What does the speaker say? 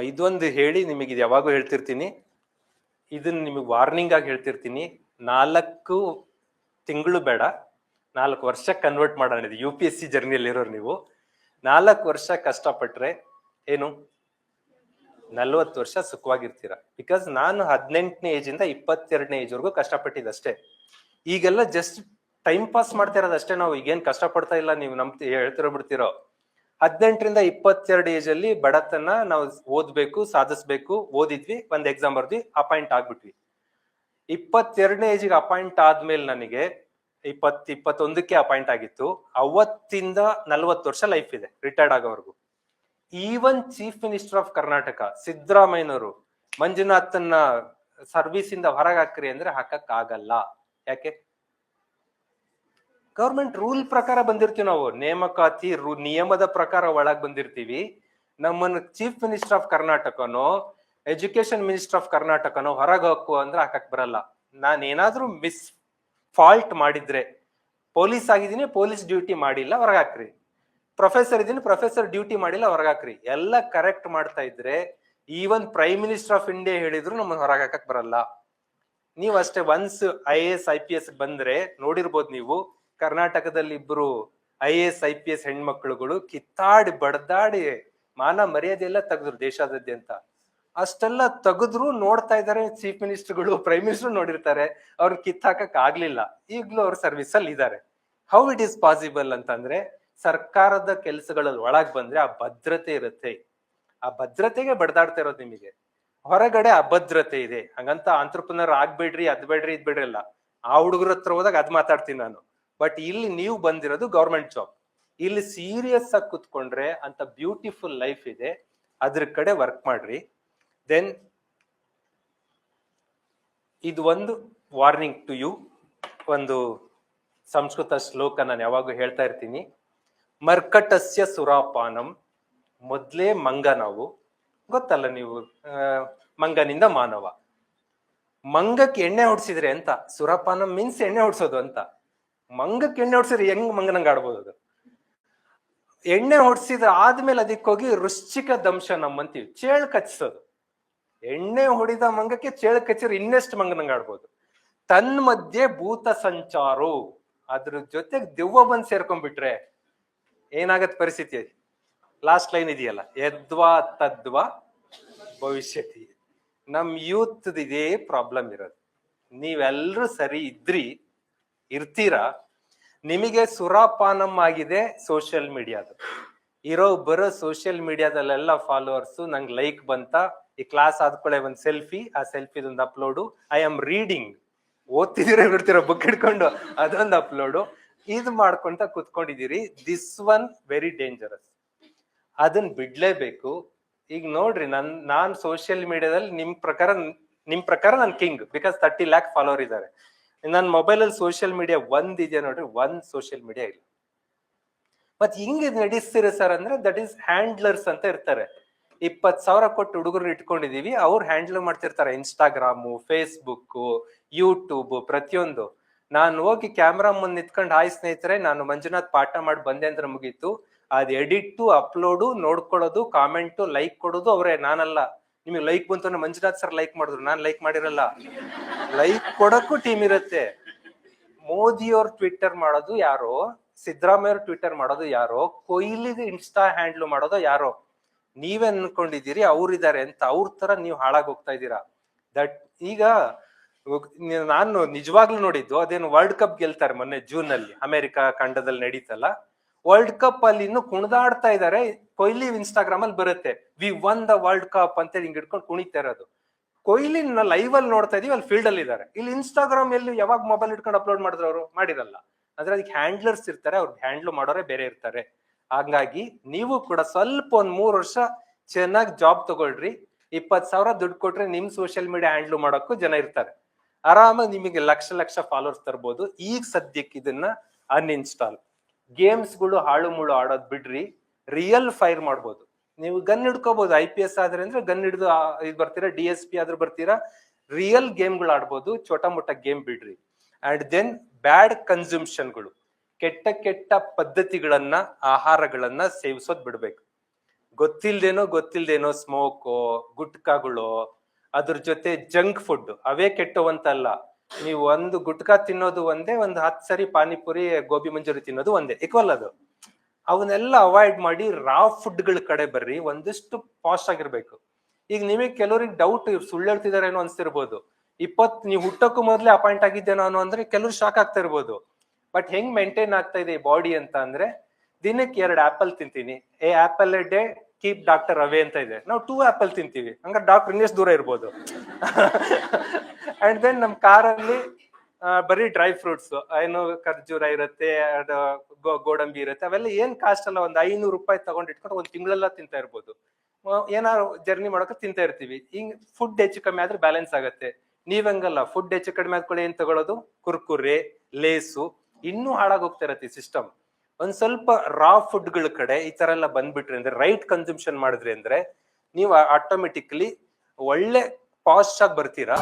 ಇದೊಂದು ಹೇಳಿ ನಿಮಗೆ ಇದು ಯಾವಾಗೂ ಹೇಳ್ತಿರ್ತೀನಿ. ಇದನ್ನ ನಿಮಗೆ ವಾರ್ನಿಂಗ್ ಆಗಿ ಹೇಳ್ತಿರ್ತೀನಿ. ನಾಲ್ಕು ತಿಂಗಳು ಬೇಡ. ನಾಲ್ಕು ವರ್ಷ ಕನ್ವರ್ಟ್ ಮಾಡೋಣ ಇದು ಯು ಪಿ ಎಸ್ ಸಿ ಜರ್ನಿಯಲ್ಲಿರೋರು ನೀವು. ನಾಲ್ಕು ವರ್ಷ ಕಷ್ಟಪಟ್ಟರೆ ಏನು? ನಲ್ವತ್ತು ವರ್ಷ ಸುಖವಾಗಿರ್ತೀರ. ಬಿಕಾಸ್ ನಾನು ಹದಿನೆಂಟನೇ ಏಜಿಂದ ಇಪ್ಪತ್ತೆರಡನೇ ಏಜ್ ಕಷ್ಟಪಟ್ಟಿದ್ದು ಅಷ್ಟೇ. ಈಗೆಲ್ಲ ಜಸ್ಟ್ ಟೈಮ್ ಪಾಸ್ ಮಾಡ್ತಿರೋದಷ್ಟೇ ನಾವು. ಈಗೇನು ಕಷ್ಟಪಡ್ತಾ ಇಲ್ಲ ನೀವು ನಮ್ ಹೇಳ್ತಿರೋ ಬಿಡ್ತಿರೋ? ಹದಿನೆಂಟರಿಂದ ಇಪ್ಪತ್ತೆರಡು ಏಜ್ ಅಲ್ಲಿ ಬಡತನ ನಾವು ಓದ್ಬೇಕು, ಸಾಧಿಸ್ಬೇಕು. ಓದಿದ್ವಿ, ಒಂದು ಎಕ್ಸಾಮ್ ಬರ್ದ್ವಿ ಅಪಾಯಿಂಟ್ ಆಗ್ಬಿಟ್ವಿ. ಇಪ್ಪತ್ತೆರಡನೇ ಏಜಿಗೆ ಅಪಾಯಿಂಟ್ ಆದ್ಮೇಲೆ ನನಗೆ ಇಪ್ಪತ್ ಇಪ್ಪತ್ತೊಂದಕ್ಕೆ ಅಪಾಯಿಂಟ್ ಆಗಿತ್ತು. ಅವತ್ತಿಂದ ನಲ್ವತ್ತು ವರ್ಷ ಲೈಫ್ ಇದೆ ರಿಟೈರ್ಡ್ ಆಗೋವರೆಗೂ. Even chief minister of Karnataka ಸಿದ್ದರಾಮಯ್ಯನವರು ಮಂಜುನಾಥನ್ನ ಸರ್ವಿಸ್ ಇಂದ ಹೊರಗಾಕ್ರಿ ಅಂದ್ರೆ ಹಾಕಕ್ ಆಗಲ್ಲ ಯಾಕೆ? ಗೌರ್ಮೆಂಟ್ ರೂಲ್ ಪ್ರಕಾರ ಬಂದಿರ್ತೀವಿ ನಾವು. ನೇಮಕಾತಿ ನಿಯಮದ ಪ್ರಕಾರ ಒಳಗ್ ಬಂದಿರ್ತೀವಿ. ನಮ್ಮನ್ನ ಚೀಫ್ ಮಿನಿಸ್ಟರ್ ಆಫ್ ಕರ್ನಾಟಕನೋ ಎಜುಕೇಶನ್ ಮಿನಿಸ್ಟರ್ ಆಫ್ ಕರ್ನಾಟಕನೋ ಹೊರಗೆ ಹಾಕು ಅಂದ್ರೆ ಹಾಕಕ್ ಬರಲ್ಲ. ನಾನು ಏನಾದ್ರೂ ಮಿಸ್ ಫಾಲ್ಟ್ ಮಾಡಿದ್ರೆ, ಪೊಲೀಸ್ ಆಗಿದ್ದೀನಿ, ಪೊಲೀಸ್ ಡ್ಯೂಟಿ ಮಾಡಿಲ್ಲ ಹೊರಗಾಕ್ರಿ ಪ್ರೊಫೆಸರ್ ಇದ್ದೀನಿ, ಪ್ರೊಫೆಸರ್ ಡ್ಯೂಟಿ ಮಾಡಿಲ್ಲ ಹೊರಗಾಕ್ರಿ ಎಲ್ಲ ಕರೆಕ್ಟ್ ಮಾಡ್ತಾ ಇದ್ರೆ, even prime minister of India ಹೇಳಿದ್ರು ನಮ್ಮನ್ನ ಹೊರಗೆ ಹಾಕಕ್ ಬರಲ್ಲ. ನೀವು ಅಷ್ಟೇ, once I A S, I P S ಬಂದ್ರೆ ನೋಡಿರ್ಬೋದು ನೀವು ಕರ್ನಾಟಕದಲ್ಲಿ ಇಬ್ರು I A S, I P S ಹೆಣ್ಮಕ್ಳುಗಳು ಕಿತ್ತಾಡಿ, ಬಡ್ದಾಡಿ ಮಾನ ಮರ್ಯಾದೆ ಎಲ್ಲ ತೆಗೆದ್ರು ದೇಶಾದ್ಯಂತ. ಅಷ್ಟೆಲ್ಲ ತೆಗೆದ್ರು ನೋಡ್ತಾ ಇದ್ದಾರೆ ಚೀಫ್ ಮಿನಿಸ್ಟರ್ಗಳು, ಪ್ರೈಮ್ ಮಿನಿಸ್ಟರ್ ನೋಡಿರ್ತಾರೆ ಅವ್ರ ಕಿತ್ತಾಕಕ್ ಆಗ್ಲಿಲ್ಲ. ಈಗ್ಲೂ ಅವ್ರ ಸರ್ವಿಸ್ ಅಲ್ಲಿ ಇದ್ದಾರೆ. ಹೌ ಇಟ್ ಈಸ್ ಪಾಸಿಬಲ್ ಅಂತಂದ್ರೆ ಸರ್ಕಾರದ ಕೆಲಸಗಳಲ್ಲಿ ಒಳಗ್ ಬಂದ್ರೆ ಆ ಭದ್ರತೆ ಇರುತ್ತೆ. ಆ ಭದ್ರತೆಗೆ ಬಡ್ದಾಡ್ತಾ ಇರೋದು ನಿಮಗೆ. ಹೊರಗಡೆ ಅಭದ್ರತೆ ಇದೆ. ಹಂಗಂತ ಆಂಟ್ರಪ್ರನರ್ ಆಗ್ಬೇಡ್ರಿ ಅದ್ಬೇಡ್ರಿ ಇದ್ ಬೇಡ್ರಿ ಅಲ್ಲ. ಆ ಹುಡುಗರ ಹತ್ರ ಹೋದಾಗ ಅದ್ ಮಾತಾಡ್ತೀನಿ ನಾನು. ಬಟ್ ಇಲ್ಲಿ ನೀವು ಬಂದಿರೋದು ಗೌರ್ಮೆಂಟ್ ಜಾಬ್ ಇಲ್ಲಿ ಸೀರಿಯಸ್ ಆಗಿ ಕುತ್ಕೊಂಡ್ರೆ ಅಂತ ಬ್ಯೂಟಿಫುಲ್ ಲೈಫ್ ಇದೆ. ಅದ್ರ ಕಡೆ ವರ್ಕ್ ಮಾಡ್ರಿ. ದೆನ್ ಇದು ಒಂದು ವಾರ್ನಿಂಗ್ ಟು ಯು ಒಂದು ಸಂಸ್ಕೃತ ಶ್ಲೋಕ ನಾನು ಯಾವಾಗೂ ಹೇಳ್ತಾ ಇರ್ತೀನಿ. ಮರ್ಕಟಸ್ಯ ಸುರಾಪಾನಂ. ಮೊದ್ಲೇ ಮಂಗ ನಾವು. ಗೊತ್ತಲ್ಲ ನೀವು? ಮಂಗನಿಂದ ಮಾನವ. ಮಂಗಕ್ಕೆ ಎಣ್ಣೆ ಹೊಡ್ಸಿದ್ರೆ ಅಂತ ಸುರಾಪಾನಂ ಮೀನ್ಸ್ ಎಣ್ಣೆ ಹೊಡ್ಸೋದು ಅಂತ. ಮಂಗಕ್ಕೆ ಎಣ್ಣೆ ಹೊಡ್ಸಿದ್ರೆ ಹೆಂಗ್ ಮಂಗನಂಗೆ ಆಡ್ಬೋದು ಅದು? ಎಣ್ಣೆ ಹೊಡ್ಸಿದ್ರೆ ಆದ್ಮೇಲೆ ಅದಕ್ಕೆ ಹೋಗಿ ವೃಶ್ಚಿಕ ದಂಶ ನಮ್ಮಂತೀವಿ. ಚೇಳು ಕಚ್ಚಿಸೋದು ಎಣ್ಣೆ ಹೊಡಿದ ಮಂಗಕ್ಕೆ ಚೇಳು ಕಚ್ಚಿದ್ರೆ ಇನ್ನೆಷ್ಟು ಮಂಗನಂಗ ಆಡ್ಬೋದು? ತನ್ಮಧ್ಯೆ ಭೂತ ಸಂಚಾರು. ಅದ್ರ ಜೊತೆಗೆ ದೆವ್ವ ಬಂದ್ ಸೇರ್ಕೊಂಡ್ಬಿಟ್ರೆ ಏನಾಗತ್ ಪರಿಸ್ಥಿತಿ? ಲಾಸ್ಟ್ ಲೈನ್ ಇದೆಯಲ್ಲ, ಯದ್ವಾ ತದ್ವಾ ಭವಿಷ್ಯತಿ. ನಮ್ ಯೂತ್ ಇದೇ ಪ್ರಾಬ್ಲಮ್ ಇರೋದು. ನೀವೆಲ್ಲರೂ ಸರಿ ಇದ್ರಿ ಇರ್ತೀರಾ? ನಿಮಗೆ ಸುರಾಪಾನಂ ಆಗಿದೆ ಸೋಷಿಯಲ್ ಮೀಡಿಯಾದ ಇರೋ ಬರೋ ಸೋಷಿಯಲ್ ಮೀಡಿಯಾದಲ್ಲೆಲ್ಲ ಫಾಲೋವರ್ಸ್ ನಂಗೆ ಲೈಕ್ ಬಂತ. ಈ ಕ್ಲಾಸ್ ಆದ್ಕೊಳ್ಳೆ ಒಂದು ಸೆಲ್ಫಿ ಆ ಸೆಲ್ಫಿದೊಂದು ಅಪ್ಲೋಡು ಐ ಆಮ್ ರೀಡಿಂಗ್ ಓದ್ತಿದ್ದೀರಾ ಬಿಡ್ತಿರೋ ಬುಕ್ ಹಿಡ್ಕೊಂಡು? ಅದೊಂದು ಅಪ್ಲೋಡು ಇದು ಮಾಡ್ಕೊಂತ ಕುತ್ಕೊಂಡಿದ್ದೀರಿ. ದಿಸ್ ಒನ್ ವೆರಿ ಡೇಂಜರಸ್ ಅದನ್ನ ಬಿಡ್ಲೇಬೇಕು. ಈಗ ನೋಡ್ರಿ, ನನ್, ನಾನ್ ಸೋಷಿಯಲ್ ಮೀಡಿಯಾದಲ್ಲಿ ನಿಮ್ ಪ್ರಕಾರ ನಿಮ್ ಪ್ರಕಾರ ನನ್ king because thirty lakh follower ಇದ್ದಾರೆ. ನನ್ನ ಮೊಬೈಲಲ್ಲಿ ಸೋಷಿಯಲ್ ಮೀಡಿಯಾ ಒಂದ್ ಇದೆಯಾ ನೋಡ್ರಿ, ಒಂದ್ ಸೋಷಿಯಲ್ ಮೀಡಿಯಾ ಇಲ್ಲ. ಮತ್ ಹಿಂಗ್ ಇದು ನಡೆಸ್ತೀರ ಸರ್ ಅಂದ್ರೆ ದಟ್ ಈಸ್ ಹ್ಯಾಂಡ್ಲರ್ಸ್ ಅಂತ ಇರ್ತಾರೆ. ಇಪ್ಪತ್ ಸಾವಿರ ಕೊಟ್ಟು ಹುಡುಗರು ಇಟ್ಕೊಂಡಿದೀವಿ, ಅವ್ರು ಹ್ಯಾಂಡಲ್ ಮಾಡ್ತಿರ್ತಾರೆ. ಇನ್ಸ್ಟಾಗ್ರಾಮು ಫೇಸ್ಬುಕ್ಕು ಯೂಟ್ಯೂಬ್ ಪ್ರತಿಯೊಂದು. ನಾನು ಹೋಗಿ ಕ್ಯಾಮ್ರಾ ಮುಂದೆ ನಿಂತ್ಕೊಂಡು, ಹಾಯ್ ಸ್ನೇಹಿತರೆ, ನಾನು ಮಂಜುನಾಥ್ ಪಾಠ ಮಾಡಿ ಬಂದೆ ಅಂದ್ರೆ ಮುಗೀತು. ಅದ್ ಎಡಿಟ್ ಅಪ್ಲೋಡು ನೋಡ್ಕೊಳ್ಳೋದು ಕಾಮೆಂಟು ಲೈಕ್ ಕೊಡೋದು ಅವರೇ, ನಾನಲ್ಲ. ನಿಮಗೆ ಲೈಕ್ ಬಂತು ಮಂಜುನಾಥ್ ಸರ್ ಲೈಕ್ ಮಾಡಿದ್ರು, ನಾನು ಲೈಕ್ ಮಾಡಿರಲ್ಲ. ಲೈಕ್ ಕೊಡಕ್ಕೂ ಟೀಮ್ ಇರುತ್ತೆ. ಮೋದಿಯವ್ರ ಟ್ವಿಟ್ಟರ್ ಮಾಡೋದು ಯಾರೋ ಸಿದ್ದರಾಮಯ್ಯ ಟ್ವಿಟ್ಟರ್ ಮಾಡೋದು ಯಾರೋ ಕೊಹ್ಲಿಗೆ ಇನ್ಸ್ಟಾ ಹ್ಯಾಂಡ್ಲ್ ಮಾಡೋದು ಯಾರೋ ನೀವೇ ಅನ್ಕೊಂಡಿದ್ದೀರಿ ಅವ್ರಿದ್ದಾರೆ ಅಂತ ಅವ್ರ ತರ ನೀವು ಹಾಳಾಗಿ ಹೋಗ್ತಾ ಇದ್ದೀರಾ? ದಟ್ ಈಗ ನಾನು ನಿಜವಾಗ್ಲೂ ನೋಡಿದ್ದು ಅದೇನು ವರ್ಲ್ಡ್ ಕಪ್ ಗೆಲ್ತಾರೆ ಮೊನ್ನೆ ಜೂನ್ ಅಲ್ಲಿ, ಅಮೆರಿಕ ಖಂಡದಲ್ಲಿ ನಡೀತಲ್ಲ. ವರ್ಲ್ಡ್ ಕಪ್ ಅಲ್ಲಿ ಇನ್ನು ಕುಣಿದಾಡ್ತಾ ಇದಾರೆ. ಕೊಹ್ಲಿ ಇನ್ಸ್ಟಾಗ್ರಾಮ್ ಅಲ್ಲಿ ಬರುತ್ತೆ. We won the world cup ಅಂತ ಹಿಂಗ್ ಹಿಡ್ಕೊಂಡು ಕುಣಿತಾ ಇರೋದು. ಕೊಹ್ಲಿ ಲೈವ್ ಅಲ್ಲಿ ನೋಡ್ತಾ ಇದೀವಿ, ಅಲ್ಲಿ ಫೀಲ್ಡ್ ಅಲ್ಲಿ ಇದ್ದಾರೆ ಇಲ್ಲಿ ಇನ್ಸ್ಟಾಗ್ರಾಮ್ ಎಲ್ಲಿ ಯಾವಾಗ ಮೊಬೈಲ್ ಇಟ್ಕೊಂಡು ಅಪ್ಲೋಡ್ ಮಾಡಿದ್ರು ಅವರು? ಮಾಡಿರಲ್ಲ. ಅಂದ್ರೆ ಅದಕ್ಕೆ ಹ್ಯಾಂಡ್ಲರ್ಸ್ ಇರ್ತಾರೆ, ಅವ್ರು ಹ್ಯಾಂಡ್ಲ್ ಮಾಡೋರೇ ಬೇರೆ ಇರ್ತಾರೆ. ಹಾಗಾಗಿ ನೀವು ಕೂಡ ಸ್ವಲ್ಪ ಒಂದ್ ಮೂರ್ ವರ್ಷ ಚೆನ್ನಾಗಿ ಜಾಬ್ ತಗೊಳ್ರಿ. ಇಪ್ಪತ್ ಸಾವಿರ ದುಡ್ಡು ಕೊಟ್ರೆ ನಿಮ್ ಸೋಷಿಯಲ್ ಮೀಡಿಯಾ ಹ್ಯಾಂಡ್ಲ್ ಮಾಡೋಕ್ಕೂ ಜನ ಇರ್ತಾರೆ. ಆರಾಮಾಗಿ ನಿಮಗೆ ಲಕ್ಷ ಲಕ್ಷ ಫಾಲೋವರ್ಸ್ ತರ್ಬೋದು. ಈಗ ಸದ್ಯಕ್ಕೆ ಇದನ್ನ ಅನ್ಇನ್ಸ್ಟಾಲ್ ಗೇಮ್ಸ್ಗಳು ಹಾಳು ಮುಳು ಆಡೋದ್ ಬಿಡ್ರಿ. ರಿಯಲ್ ಫೈರ್ ಮಾಡ್ಬೋದು. ನೀವು ಗನ್ ಹಿಡ್ಕೋಬಹುದು ಐ ಪಿ ಎಸ್ ಆದ್ರೆ ಅಂದ್ರೆ ಗನ್ ಹಿಡಿದು ಇದು ಬರ್ತೀರಾ ಡಿ ಎಸ್ ಪಿ ಆದ್ರೂ ಬರ್ತೀರಾ ರಿಯಲ್ ಗೇಮ್ಗಳು ಆಡ್ಬೋದು ಚೋಟ ಮೋಟ ಗೇಮ್ ಬಿಡ್ರಿ. ಅಂಡ್ ದೆನ್ ಬ್ಯಾಡ್ ಕನ್ಸ್ಯೂಮ್ಷನ್ಗಳು ಕೆಟ್ಟ ಕೆಟ್ಟ ಪದ್ಧತಿಗಳನ್ನ, ಆಹಾರಗಳನ್ನ ಸೇವಿಸೋದ್ ಬಿಡ್ಬೇಕು. ಗೊತ್ತಿಲ್ದೇನೋ ಗೊತ್ತಿಲ್ದೇನೋ ಸ್ಮೋಕು ಗುಟ್ಕಾಗಳು, ಅದ್ರ ಜೊತೆ ಜಂಕ್ ಫುಡ್ ಅವೇ ಕೆಟ್ಟವಂತಲ್ಲ. ನೀವು ಒಂದು ಗುಟ್ಕಾ ತಿನ್ನೋದು ಒಂದೇ, ಒಂದು ಹತ್ತು ಸರಿ ಪಾನಿಪುರಿ, ಗೋಬಿ ಮಂಚೂರಿ ತಿನ್ನೋದು ಒಂದೇ ಈಕ್ವಲ್ ಅದು. ಅವನ್ನೆಲ್ಲ ಅವಾಯ್ಡ್ ಮಾಡಿ ರಾ ಫುಡ್ಗಳ ಕಡೆ ಬರ್ರಿ, ಒಂದಿಷ್ಟು ಪಾಸ್ಟ್ ಆಗಿರ್ಬೇಕು. ಈಗ ನಿಮಗೆ ಕೆಲವ್ರಿಗೆ ಡೌಟ್ ಇವ್ರು ಸುಳ್ಳು ಹೇಳ್ತಿದಾರೇನೋ ಅನ್ಸ್ತಿರ್ಬೋದು. ಇಪ್ಪತ್, ನೀವು ಹುಟ್ಟಕ್ಕೂ ಮೊದಲೇ ಅಪಾಯಿಂಟ್ ಆಗಿದ್ದೇನೋ ಅನ್ನೋ ಅಂದ್ರೆ ಕೆಲವ್ರು ಶಾಕ್ ಆಗ್ತಾ ಇರ್ಬೋದು. ಬಟ್ ಹೆಂಗ್ ಮೇಂಟೈನ್ ಆಗ್ತಾ ಇದೆ ಈ ಬಾಡಿ ಅಂತ ಅಂದ್ರೆ, ದಿನಕ್ಕೆ ಎರಡು ಆಪಲ್ ತಿಂತೀನಿ. A apple a day keep doctor away ಅಂತ ಇದೆ. ನಾವು ಟೂ ಆಪಲ್ ತಿಂತೀವಿ. ಹಂಗಾರೆ ಡಾಕ್ಟರ್ ಇನ್ನೆಷ್ಟು ದೂರ ಇರ್ಬೋದು. ಅಂಡ್ ದೆನ್ ನಮ್ ಕಾರಲ್ಲಿ ಬರೀ ಡ್ರೈ ಫ್ರೂಟ್ಸ್ ಏನು ಖರ್ಜೂರ ಇರುತ್ತೆ ಗೋಡಂಬಿ ಇರುತ್ತೆ, ಅವೆಲ್ಲ ಏನ್ ಕಾಸ್ಟ್ ಅಲ್ಲ, ಒಂದ್ ಐನೂರು ರೂಪಾಯಿ ತಗೊಂಡ್ ಇಟ್ಕೊಂಡು ಒಂದ್ ತಿಂಗಳೆಲ್ಲ ತಿಂತಾ ಇರ್ಬೋದು. ಏನಾದ್ರು ಜರ್ನಿ ಮಾಡೋಕೆ ತಿಂತಾ ಇರ್ತೀವಿ. ಹಿಂಗ್ ಫುಡ್ ಹೆಚ್ಚು ಕಮ್ಮಿ ಆದ್ರೆ ಬ್ಯಾಲೆನ್ಸ್ ಆಗತ್ತೆ. ನೀವಂಗಲ್ಲ ಫುಡ್ ಹೆಚ್ಚು ಕಡಿಮೆ ಆದ್ಕೊಳ್ಳಿ ಏನ್ ತಗೊಳ್ಳೋದು ಕುರ್ಕುರೆ, ಲೇಸು, ಇನ್ನೂ ಹಾಳಾಗೋಗ್ತಾ ಇರತ್ತೆ ಸಿಸ್ಟಮ್ ಒಂದ್ ಸ್ವಲ್ಪ ರಾ ಫುಡ್ಗಳ ಕಡೆ ಈ ತರ ಎಲ್ಲ ಬಂದ್ಬಿಟ್ರಿ ಅಂದ್ರೆ ರೈಟ್ ಕನ್ಸಂಪ್ಷನ್ ಮಾಡಿದ್ರಿ ಅಂದ್ರೆ, ನೀವು ಆಟೋಮೆಟಿಕ್ಲಿ ಒಳ್ಳೆ ಪಾಸ್ಟ್ ಆಗಿ ಬರ್ತೀರಾ.